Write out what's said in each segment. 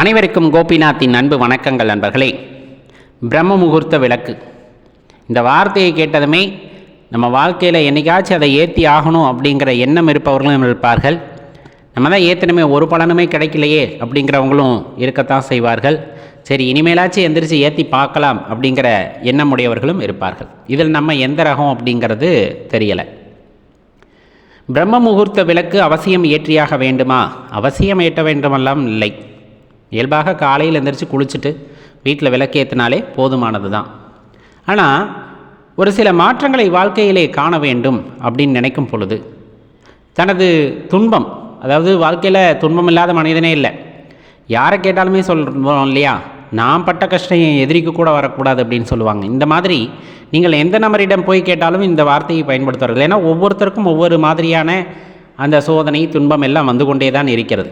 அனைவருக்கும் கோபிநாத்தின் அன்பு வணக்கங்கள் நண்பர்களே. பிரம்ம முகூர்த்த விளக்கு. இந்த வார்த்தையை கேட்டதுமே நம்ம வாழ்க்கையில் என்னைக்காச்சும் அதை ஏற்றி ஆகணும் அப்படிங்கிற எண்ணம் இருப்பவர்களும் இருப்பார்கள் நம்ம தான் ஏற்றணுமே ஒரு பலனுமே கிடைக்கலையே அப்படிங்கிறவங்களும் இருக்கத்தான் செய்வார்கள். சரி இனிமேலாச்சும் எந்திரிச்சு ஏற்றி பார்க்கலாம் அப்படிங்கிற எண்ணம் உடையவர்களும் இருப்பார்கள். இதில் நம்ம எந்த ரகம் அப்படிங்கிறது தெரியலை. பிரம்ம முகூர்த்த விளக்கு அவசியம் ஏற்றியாக வேண்டுமா? அவசியம் ஏற்ற வேண்டுமெல்லாம் இல்லை. இயல்பாக காலையில் எந்திரிச்சு குளிச்சுட்டு வீட்டில் விளக்கேற்றினாலே போதுமானது தான் ஆனால் ஒரு சில மாற்றங்களை வாழ்க்கையிலே காண வேண்டும் அப்படின்னு நினைக்கும் பொழுது தனது துன்பம் அதாவது வாழ்க்கையில் துன்பம் இல்லாத மனிதனே இல்லை. யாரை கேட்டாலுமே சொல்கிறோம் இல்லையா? நான் பட்ட கஷ்டம் என் எதிரிக்கு கூட வரக்கூடாது அப்படின்னு சொல்லுவாங்க. இந்த மாதிரி நீங்கள் எந்த நபரிடம் போய் கேட்டாலும் இந்த வார்த்தையை பயன்படுத்துவார்கள். ஏன்னா ஒவ்வொருத்தருக்கும் ஒவ்வொரு மாதிரியான அந்த சோதனை துன்பம் எல்லாம் வந்து கொண்டே தான் இருக்கிறது.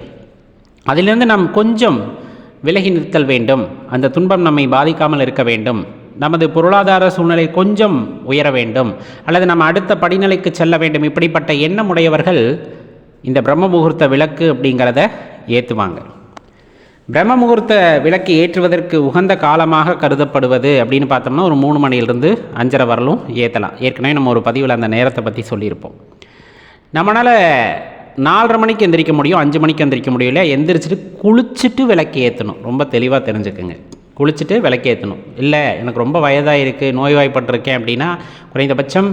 அதிலிருந்து நாம் கொஞ்சம் விலகி நிறுத்தல் வேண்டும். அந்த துன்பம் நம்மை பாதிக்காமல் இருக்க வேண்டும். நமது பொருளாதார சூழ்நிலை கொஞ்சம் உயர வேண்டும். அல்லது நம்ம அடுத்த படிநிலைக்கு செல்ல வேண்டும். இப்படிப்பட்ட எண்ணம் உடையவர்கள் இந்த பிரம்ம முகூர்த்த விளக்கு அப்படிங்கிறத ஏற்றுவாங்க பிரம்ம முகூர்த்த விளக்கு ஏற்றுவதற்கு உகந்த காலமாக கருதப்படுவது அப்படின்னு பார்த்தோம்னா ஒரு மூணு மணியிலிருந்து அஞ்சரை வரலும் ஏற்றலாம் ஏற்கனவே நம்ம ஒரு பதிவில் அந்த நேரத்தை பற்றி சொல்லியிருப்போம். நம்மளால் நாலரை மணிக்கு எந்திரிக்க முடியும் அஞ்சு மணிக்கு எந்திரிக்க முடியல எந்திரிச்சிட்டு குளிச்சுட்டு விளக்கு ஏற்றணும் ரொம்ப தெளிவாக தெரிஞ்சுக்குங்க. குளிச்சுட்டு விளக்கு ஏற்றணும் இல்லை எனக்கு ரொம்ப வயதாக இருக்குது நோய்வாய்ப்பட்டிருக்கேன் அப்படின்னா குறைந்தபட்சம்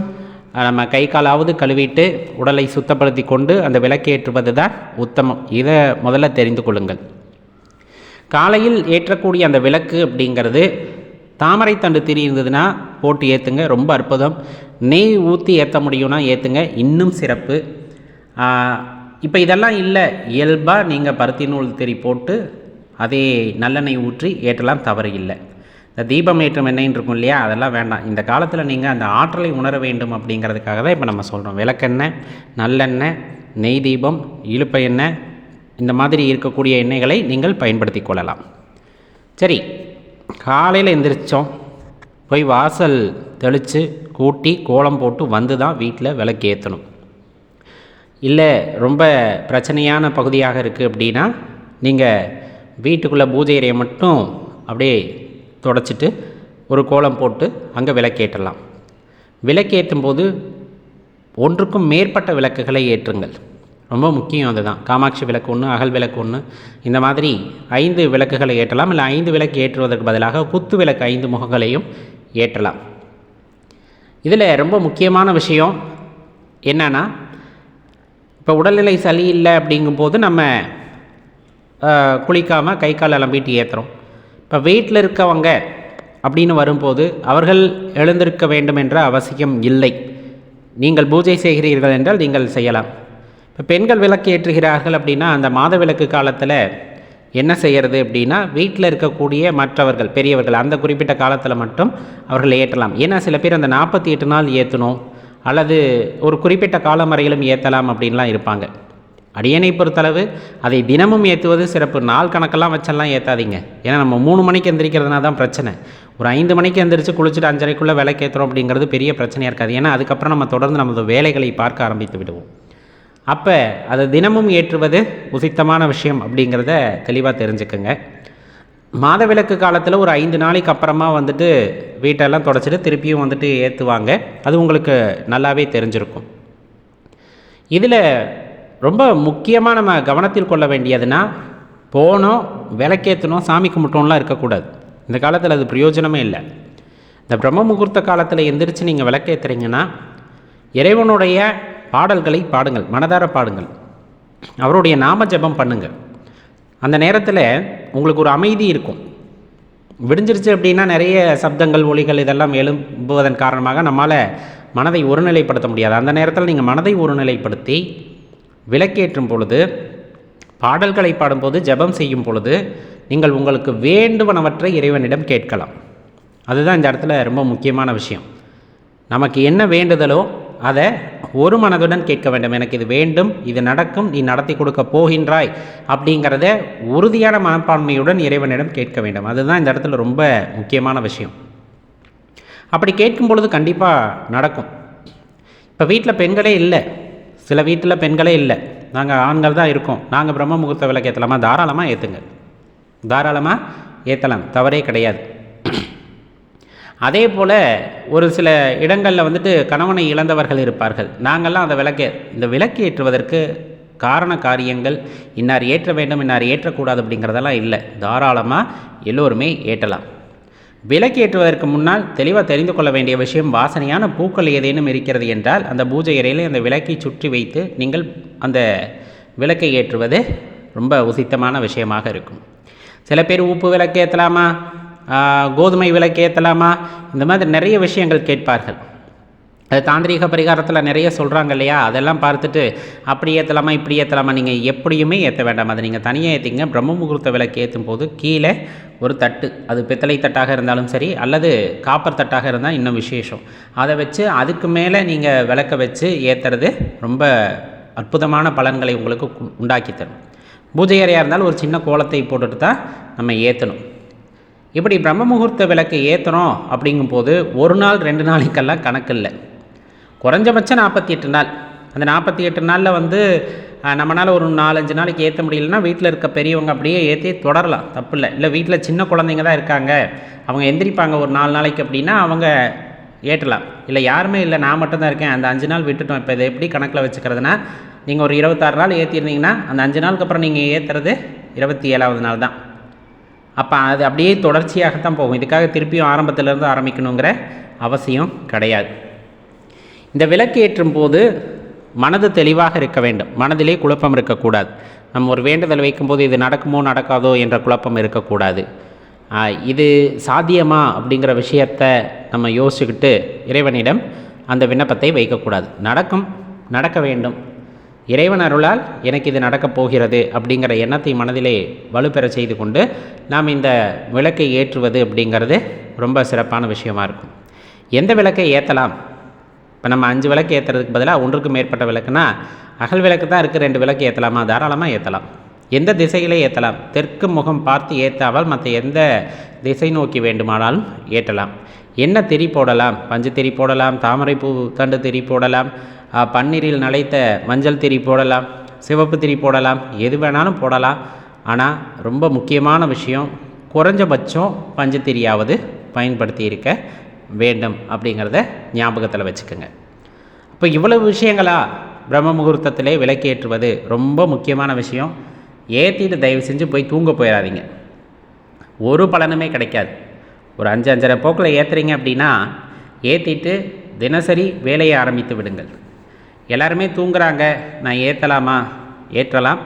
நம்ம கை காலாவது கழுவிட்டு உடலை சுத்தப்படுத்தி கொண்டு அந்த விளக்கு ஏற்றுவது தான் உத்தமம். இதை முதல்ல தெரிந்து கொள்ளுங்கள். காலையில் ஏற்றக்கூடிய அந்த விளக்கு அப்படிங்கிறது தாமரை தண்டு திரி இருந்ததுன்னா போட்டு ஏற்றுங்க ரொம்ப அற்புதம். நெய் ஊற்றி ஏற்ற முடியும்னா ஏற்றுங்க இன்னும் சிறப்பு. இப்போ இதெல்லாம் இல்லை. இயல்பாக நீங்கள் பருத்தி நூல் திரி போட்டு அதே நல்லெண்ணெய் ஊற்றி ஏற்றலாம் தவறு இல்லை. இந்த தீபம் ஏற்றம் எண்ணெய்ன்னு இருக்கும் இல்லையா? அதெல்லாம் வேண்டாம். இந்த காலத்தில் நீங்கள் அந்த ஆற்றலை உணர வேண்டும் அப்படிங்கிறதுக்காக தான் இப்போ நம்ம சொல்கிறோம் விளக்கெண்ணெய் நல்லெண்ணெய் நெய் தீபம் இழுப்ப எண்ணெய் இந்த மாதிரி இருக்கக்கூடிய எண்ணெய்களை நீங்கள் பயன்படுத்தி கொள்ளலாம். சரி காலையில் எந்திரிச்சோம். போய் வாசல் தெளித்து கூட்டி கோலம் போட்டு வந்து தான் வீட்டில் விளக்கு ஏற்றணும் இல்லை ரொம்ப பிரச்சனையான பகுதியாக இருக்குது அப்படின்னா நீங்கள் வீட்டுக்குள்ளே பூஜை அறையை மட்டும் அப்படியே தொடச்சிட்டு ஒரு கோலம் போட்டு அங்கே விளக்கேற்றலாம். விளக்கேற்றும் போது ஒன்றுக்கும் மேற்பட்ட விளக்குகளை ஏற்றுங்கள். ரொம்ப முக்கியம் அதுதான். காமாட்சி விளக்கு ஒன்று அகல் விளக்கு ஒன்று இந்த மாதிரி ஐந்து விளக்குகளை ஏற்றலாம். இல்லை ஐந்து விளக்கு ஏற்றுவதற்கு பதிலாக குத்து விளக்கு ஐந்து முகங்களையும் ஏற்றலாம். இதில் ரொம்ப முக்கியமான விஷயம் என்னென்னா இப்போ உடல்நிலை சரியில்லை அப்படிங்கும்போது நம்ம குளிக்காமல் கை கால் அலம்பிட்டு ஏற்றுறோம் இப்போ வீட்டில் இருக்கவங்க அப்படின்னு வரும்போது அவர்கள் எழுந்திருக்க வேண்டும் என்ற அவசியம் இல்லை. நீங்கள் பூஜை செய்கிறீர்கள் என்றால் நீங்கள் செய்யலாம். இப்போ பெண்கள் விளக்கு ஏற்றுகிறார்கள் அப்படின்னா அந்த மாத விளக்கு காலத்தில் என்ன செய்கிறது அப்படின்னா வீட்டில் இருக்கக்கூடிய மற்றவர்கள் பெரியவர்கள் அந்த குறிப்பிட்ட காலத்தில் மட்டும் அவர்கள் ஏற்றலாம். ஏன்னா சில பேர் அந்த நாற்பத்தி எட்டு நாள் ஏற்றணும் அல்லது ஒரு குறிப்பிட்ட காலம் வரையிலும் ஏற்றலாம் அப்படின்லாம் இருப்பாங்க. அடியனை பொறுத்தளவு அதை தினமும் ஏற்றுவது சிறப்பு. நாள் கணக்கெல்லாம் வச்செல்லாம் ஏற்றாதீங்க ஏன்னா நம்ம மூணு மணிக்கு எந்திரிக்கிறதுனா தான் பிரச்சனை. ஒரு ஐந்து மணிக்கு எந்திரிச்சு குளிச்சுட்டு அஞ்சரைக்குள்ளே விளக்கேற்றுறோம் அப்படிங்கிறது பெரிய பிரச்சனையாக இருக்காது. ஏன்னா அதுக்கப்புறம் நம்ம தொடர்ந்து நமது வேலைகளை பார்க்க ஆரம்பித்து விடுவோம். அப்போ அதை தினமும் ஏற்றுவது உசித்தமான விஷயம் அப்படிங்கிறத தெளிவாக தெரிஞ்சுக்கோங்க. மாதவிலக்கு காலத்தில் ஒரு ஐந்து நாளைக்கு அப்புறமா வந்துட்டு வீட்டெல்லாம் தொடச்சிட்டு திருப்பியும் வந்துட்டு ஏற்றுவாங்க அது உங்களுக்கு நல்லாவே தெரிஞ்சிருக்கும். இதில் ரொம்ப முக்கியமாக நம்ம கவனத்தில் கொள்ள வேண்டியதுன்னா போனோம் விளக்கேற்றணும் சாமி கும்பிட்டோம்லாம் இருக்கக்கூடாது. இந்த காலத்தில் அது பிரயோஜனமே இல்லை. இந்த பிரம்ம முகூர்த்த காலத்தில் எந்திரிச்சு நீங்கள் விளக்கேற்றுறீங்கன்னா இறைவனுடைய பாடல்களை பாடுங்கள் மனதார பாடுங்கள். அவருடைய நாம ஜெபம் பண்ணுங்கள் அந்த நேரத்தில் உங்களுக்கு ஒரு அமைதி இருக்கும். விடிஞ்சிருச்சு அப்படின்னா நிறைய சப்தங்கள் ஒளிகள் இதெல்லாம் எழும்புவதன் காரணமாக நம்மால் மனதை ஒருநிலைப்படுத்த முடியாது. அந்த நேரத்தில் நீங்கள் மனதை ஒருநிலைப்படுத்தி விளக்கேற்றும் பொழுது பாடல்களை பாடும்போது ஜெபம் செய்யும் பொழுது நீங்கள் உங்களுக்கு வேண்டுவனவற்றை இறைவனிடம் கேட்கலாம். அதுதான் இந்த இடத்துல ரொம்ப முக்கியமான விஷயம். நமக்கு என்ன வேண்டுதலோ அதை ஒரு மனதுடன் கேட்க வேண்டும். எனக்கு இது வேண்டும் இது நடக்கும் நீ நடத்தி கொடுக்க போகின்றாய் அப்படிங்கிறத உறுதியான மனப்பான்மையுடன் இறைவனிடம் கேட்க வேண்டும். அதுதான் இந்த இடத்துல ரொம்ப முக்கியமான விஷயம். அப்படி கேட்கும் பொழுது கண்டிப்பாக நடக்கும். இப்போ வீட்டில் பெண்களே இல்லை. சில வீட்டில் பெண்களே இல்லை. நாங்கள் ஆண்கள் தான் இருக்கோம். நாங்கள் பிரம்ம முகூர்த்த விளக்கு ஏற்றலாமா தாராளமாக ஏற்றுங்க தாராளமாக ஏற்றலாம் தவறே கிடையாது. அதே போல் ஒரு சில இடங்களில் வந்துட்டு கணவனை இழந்தவர்கள் இருப்பார்கள். நாங்கள்லாம் அந்த விளக்கே இந்த விளக்கு ஏற்றுவதற்கு காரண காரியங்கள் இன்னார் ஏற்ற வேண்டும் இன்னார் ஏற்றக்கூடாது அப்படிங்கிறதெல்லாம் இல்லை. தாராளமாக எல்லோருமே ஏற்றலாம். விலக்கேற்றுவதற்கு முன்னால் தெளிவாக தெரிந்து கொள்ள வேண்டிய விஷயம் வாசனையான பூக்கள் ஏதேனும் இருக்கிறது என்றால் அந்த பூஜை அறையில் அந்த விளக்கை சுற்றி வைத்து நீங்கள் அந்த விளக்கை ஏற்றுவது ரொம்ப உசித்தமான விஷயமாக இருக்கும். சில பேர் உப்பு விளக்கு ஏற்றலாமா கோதுமை விலைக்கு ஏற்றலாமா இந்த மாதிரி நிறைய விஷயங்கள் கேட்பார்கள். அது தாந்திரீக பரிகாரத்தில் நிறைய சொல்கிறாங்க இல்லையா? அதெல்லாம் பார்த்துட்டு அப்படி ஏற்றலாமா இப்படி ஏற்றலாமா நீங்கள் எப்படியுமே ஏற்ற வேண்டாம். அதை நீங்கள் தனியாக ஏற்றிங்க பிரம்ம முகூர்த்த விளக்கு ஏற்றும் போது கீழே ஒரு தட்டு அது பித்தளை தட்டாக இருந்தாலும் சரி அல்லது காப்பர் தட்டாக இருந்தால் இன்னும் விசேஷம். அதை வச்சு அதுக்கு மேலே நீங்கள் விளக்க வச்சு ஏற்றுறது ரொம்ப அற்புதமான பலன்களை உங்களுக்கு உண்டாக்கி தரும். பூஜை அறையாக இருந்தாலும் ஒரு சின்ன கோலத்தை போட்டுட்டு தான் நம்ம ஏற்றணும் இப்படி பிரம்ம முகூர்த்த விளக்கு ஏற்றுறோம் அப்படிங்கும்போது ஒரு நாள் ரெண்டு நாளைக்கெல்லாம் கணக்கு இல்லை குறைஞ்சபட்சம் நாற்பத்தி எட்டு நாள். அந்த நாற்பத்தி எட்டு நாளில் வந்து நம்மளால் ஒரு நாலஞ்சு நாளைக்கு ஏற்ற முடியலன்னா வீட்டில் இருக்க பெரியவங்க அப்படியே ஏற்றி தொடரலாம். தப்பு இல்லை இல்லை வீட்டில் சின்ன குழந்தைங்க தான் இருக்காங்க. அவங்க எந்திரிப்பாங்க ஒரு நாலு நாளைக்கு அப்படின்னா அவங்க ஏற்றலாம். இல்லை யாருமே இல்லை. நான் மட்டும்தான் இருக்கேன். அந்த அஞ்சு நாள் விட்டுட்டோம். இப்போ இதை எப்படி கணக்கில் வச்சுக்கிறதுனா நீங்கள் ஒரு இருபத்தாறு நாள் ஏற்றிருந்தீங்கன்னா அந்த அஞ்சு நாளுக்கு அப்புறம் நீங்கள் ஏற்றுறது இருபத்தி ஏழாவது நாள் தான். அப்போ அது அப்படியே தொடர்ச்சியாகத்தான் போகும். இதுக்காக திருப்பியும் ஆரம்பத்திலேருந்து ஆரம்பிக்கணுங்கிற அவசியம் கிடையாது. இந்த விளக்கு ஏற்றும் போது மனது தெளிவாக இருக்க வேண்டும். மனதிலே குழப்பம் இருக்கக்கூடாது. நம்ம ஒரு வேண்டுதல் வைக்கும்போது இது நடக்குமோ நடக்காதோ என்ற குழப்பம் இருக்கக்கூடாது. இது சாத்தியமா அப்படிங்கிற விஷயத்தை நம்ம யோசிச்சுக்கிட்டு இறைவனிடம் அந்த விண்ணப்பத்தை வைக்கக்கூடாது. நடக்கும் நடக்க வேண்டும். இறைவன் அருளால் எனக்கு இது நடக்கப் போகிறது அப்படிங்கிற எண்ணத்தை மனதிலே வலுப்பெற செய்து கொண்டு நாம் இந்த விளக்கை ஏற்றுவது அப்படிங்கிறது ரொம்ப சிறப்பான விஷயமா இருக்கும். எந்த விளக்கை ஏற்றலாம் இப்போ நம்ம அஞ்சு விளக்கு ஏற்றுறதுக்கு பதிலாக ஒன்றுக்கு மேற்பட்ட விளக்குனா அகல் விளக்கு தான் இருக்குது ரெண்டு விளக்கு ஏற்றலாமா தாராளமாக ஏற்றலாம் எந்த திசையிலே ஏற்றலாம் தெற்கு முகம் பார்த்து ஏற்றாமல் மற்ற எந்த திசை நோக்கி வேண்டுமானாலும் ஏற்றலாம். என்ன திரி போடலாம்? பஞ்சு திரி போடலாம் தாமரை பூ தண்டு திரி போடலாம் பன்னீரில் நலைத்த மஞ்சள் திரி போடலாம் சிவப்பு திரி போடலாம் எது வேணாலும் போடலாம். ஆனால் ரொம்ப முக்கியமான விஷயம் குறைஞ்சபட்சம் பஞ்சத்திரியாவது பயன்படுத்தியிருக்க பயன்படுத்தி இருக்க வேண்டும் அப்படிங்கிறத ஞாபகத்தில் வச்சுக்கோங்க. இப்போ இவ்வளவு விஷயங்களா பிரம்ம முகூர்த்தத்திலே விளக்கேற்றுவது ரொம்ப முக்கியமான விஷயம். ஏற்றிட்டு தயவு செஞ்சு போய் தூங்க போயிடாதீங்க ஒரு பலனுமே கிடைக்காது. ஒரு அஞ்சு அஞ்சரை போக்கில் ஏற்றுறீங்க அப்படின்னா ஏற்றிட்டு தினசரி வேலையை ஆரம்பித்து விடுங்கள். எல்லாருமே தூங்குறாங்க. நான் ஏற்றலாமா ஏற்றலாம்.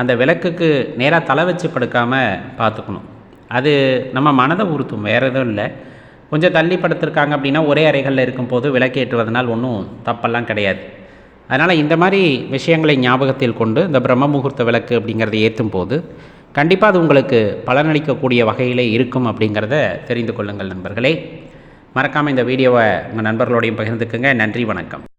அந்த விளக்குக்கு நேராக தலை வச்சு படுக்காமல் பார்த்துக்கணும். அது நம்ம மனதை உறுத்தும். வேறு எதுவும் இல்லை. கொஞ்சம் தள்ளி படுத்திருக்காங்க அப்படின்னா ஒரே அறைகளில் இருக்கும்போது விளக்கேற்றுவதனால் ஒன்றும் தப்பெல்லாம் கிடையாது. அதனால் இந்த மாதிரி விஷயங்களை ஞாபகத்தில் கொண்டு இந்த பிரம்ம முகூர்த்த விளக்கு அப்படிங்கிறத ஏற்றும் போது கண்டிப்பாக அது உங்களுக்கு பலனளிக்கக்கூடிய வகையிலே இருக்கும் அப்படிங்கிறத தெரிந்து கொள்ளுங்கள் நண்பர்களே. மறக்காமல் இந்த வீடியோவை உங்கள் நண்பர்களோடையும் பகிர்ந்துக்குங்க. நன்றி வணக்கம்.